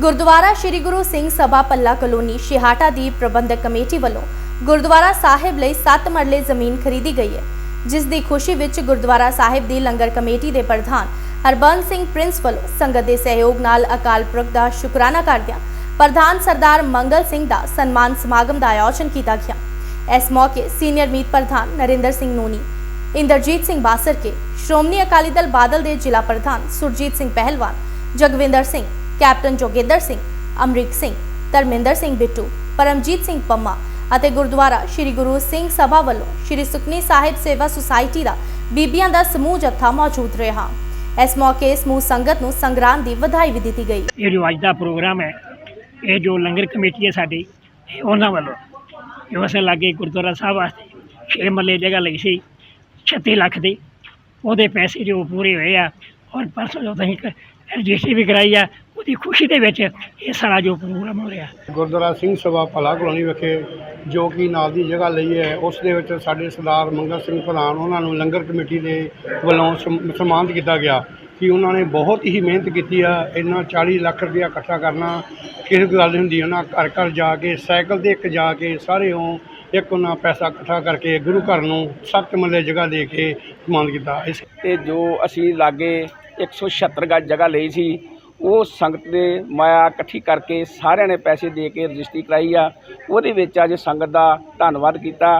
ਗੁਰਦੁਆਰਾ ਸ੍ਰੀ ਗੁਰੂ ਸਿੰਘ ਸਭਾ ਪੱਲਾ ਕਲੋਨੀ ਸ਼ਿਹਾਟਾ ਦੀ ਪ੍ਰਬੰਧਕ ਕਮੇਟੀ ਵੱਲੋਂ ਗੁਰਦੁਆਰਾ ਸਾਹਿਬ ਲਈ 7 ਮਰਲੇ ਜ਼ਮੀਨ ਖਰੀਦੀ ਗਈ ਹੈ, ਜਿਸ ਦੀ ਖੁਸ਼ੀ ਵਿੱਚ ਗੁਰਦੁਆਰਾ ਸਾਹਿਬ ਦੀ ਲੰਗਰ ਕਮੇਟੀ ਦੇ ਪ੍ਰਧਾਨ ਹਰਬੰਸ ਸਿੰਘ ਪ੍ਰਿੰਸ ਵੱਲੋਂ ਸੰਗਤ ਦੇ ਸਹਿਯੋਗ ਨਾਲ ਅਕਾਲ ਪੁਰਖ ਦਾ ਸ਼ੁਕਰਾਨਾ ਕਰਦਿਆਂ ਪ੍ਰਧਾਨ ਸਰਦਾਰ ਮੰਗਲ ਸਿੰਘ ਦਾ ਸਨਮਾਨ ਸਮਾਗਮ ਦਾ ਆਯੋਜਨ ਕੀਤਾ ਗਿਆ। ਇਸ ਮੌਕੇ ਸੀਨੀਅਰ ਮੀਤ ਪ੍ਰਧਾਨ ਨਰਿੰਦਰ ਸਿੰਘ ਨੂਨੀ, ਇੰਦਰਜੀਤ ਸਿੰਘ ਬਾਸਰਕੇ ਸ਼੍ਰੋਮਣੀ ਅਕਾਲੀ ਦਲ ਬਾਦਲ ਦੇ ਜ਼ਿਲ੍ਹਾ ਪ੍ਰਧਾਨ ਸੁਰਜੀਤ ਸਿੰਘ ਪਹਿਲਵਾਨ, ਜਗਵਿੰਦਰ ਸਿੰਘ ਕੈਪਟਨ ਜੋਗੇਂਦਰ ਸਿੰਘ, ਅਮਰੀਕ ਸਿੰਘ, ਧਰਮਿੰਦਰ ਸਿੰਘ ਬਿੱਟੂ, ਪਰਮਜੀਤ ਸਿੰਘ ਪੰਮਾ ਅਤੇ ਗੁਰਦੁਆਰਾ ਸ੍ਰੀ ਗੁਰੂ ਸਿੰਘ ਸਭਾ ਵੱਲੋਂ ਸ੍ਰੀ ਸੁਖਨੀ ਸਾਹਿਬ ਸੇਵਾ ਸੁਸਾਇਟੀ ਦਾ ਬੀਬੀਆਂ ਦਾ ਸਮੂਹ ਜੱਥਾ ਮੌਜੂਦ ਰਿਹਾ। ਇਸ ਮੌਕੇ ਸਮੂਹ ਸੰਗਤ ਨੂੰ ਸੰਗਰਾਮ ਦੀ ਵਧਾਈ ਵੀ ਦਿੱਤੀ ਗਈ। ਇਹ ਜੋ ਦਾ ਪ੍ਰੋਗਰਾਮ ਹੈ, ਇਹ ਜੋ ਲੰਗਰ ਕਮੇਟੀ ਹੈ ਸਾਡੀ ਉਹਨਾਂ ਵੱਲੋਂ। ਜੋ ਲਾਗੇ ਗੁਰਦੁਆਰਾ ਸਾਹਿਬ ਵਾਸਤੇ ਛੇ ਮੱਲੇ ਜਗ੍ਹਾ ਲਈ ਸੀ 36 ਲੱਖ ਦੀ, ਉਹਦੇ ਪੈਸੇ ਜੋ ਪੂਰੇ ਹੋਏ ਆ ਔਰ ਪਰਸੋਂ ਜੋ ਅਸੀਂ ਰਜਿਸਟਰੀ ਵੀ ਕਰਾਈ ਆ ਉਹਦੀ ਖੁਸ਼ੀ ਦੇ ਵਿੱਚ ਇਹ ਸਾਰਾ ਜੋ ਪ੍ਰੋਗਰਾਮ ਹੋ ਰਿਹਾ। ਗੁਰਦੁਆਰਾ ਸਿੰਘ ਸਭਾ ਭਲਾ ਕਲੋਨੀ ਵਿਖੇ ਜੋ ਕਿ ਨਾਲ ਦੀ ਜਗ੍ਹਾ ਲਈ ਹੈ ਉਸ ਦੇ ਵਿੱਚ ਸਾਡੇ ਸਰਦਾਰ ਮੰਗਲ ਸਿੰਘ ਪ੍ਰਧਾਨ ਉਹਨਾਂ ਨੂੰ ਲੰਗਰ ਕਮੇਟੀ ਦੇ ਵੱਲੋਂ ਸਮ- ਸਨਮਾਨਿਤ ਕੀਤਾ ਗਿਆ ਕਿ ਉਹਨਾਂ ਨੇ ਬਹੁਤ ਹੀ ਮਿਹਨਤ ਕੀਤੀ ਆ ਇੰਨਾ 40 ਲੱਖ ਰੁਪਇਆ ਇਕੱਠਾ ਕਰਨਾ ਕਿਸੇ ਗੱਲ ਨਹੀਂ ਹੁੰਦੀ ਉਹਨਾਂ ਘਰ ਘਰ ਜਾ ਕੇ ਸਾਈਕਲ ਤੇ ਇੱਕ ਜਾ ਕੇ ਸਾਰੇ ਉਹ ਇੱਕ ਉਹਨਾਂ ਪੈਸਾ ਇਕੱਠਾ ਕਰਕੇ ਗੁਰੂ ਘਰ ਨੂੰ ਸੱਤ ਮੱਲੇ ਜਗ੍ਹਾ ਦੇ ਕੇ ਸਨਮਾਨਿਤ ਕੀਤਾ। ਇਸ ਤੇ ਜੋ ਅਸੀਂ ਲਾਗੇ 176 ਗੱਜ ਜਗ੍ਹਾ ਲਈ ਸੀ। ਉਹ ਸੰਗਤ ਦੇ ਮਾਇਆ ਇਕੱਠੀ ਕਰਕੇ ਸਾਰਿਆਂ ਨੇ ਪੈਸੇ ਦੇ ਕੇ ਰਜਿਸਟਰੀ ਕਰਾਈ ਆ। ਉਹਦੇ ਵਿੱਚ ਅੱਜ ਸੰਗਤ ਦਾ ਧੰਨਵਾਦ ਕੀਤਾ।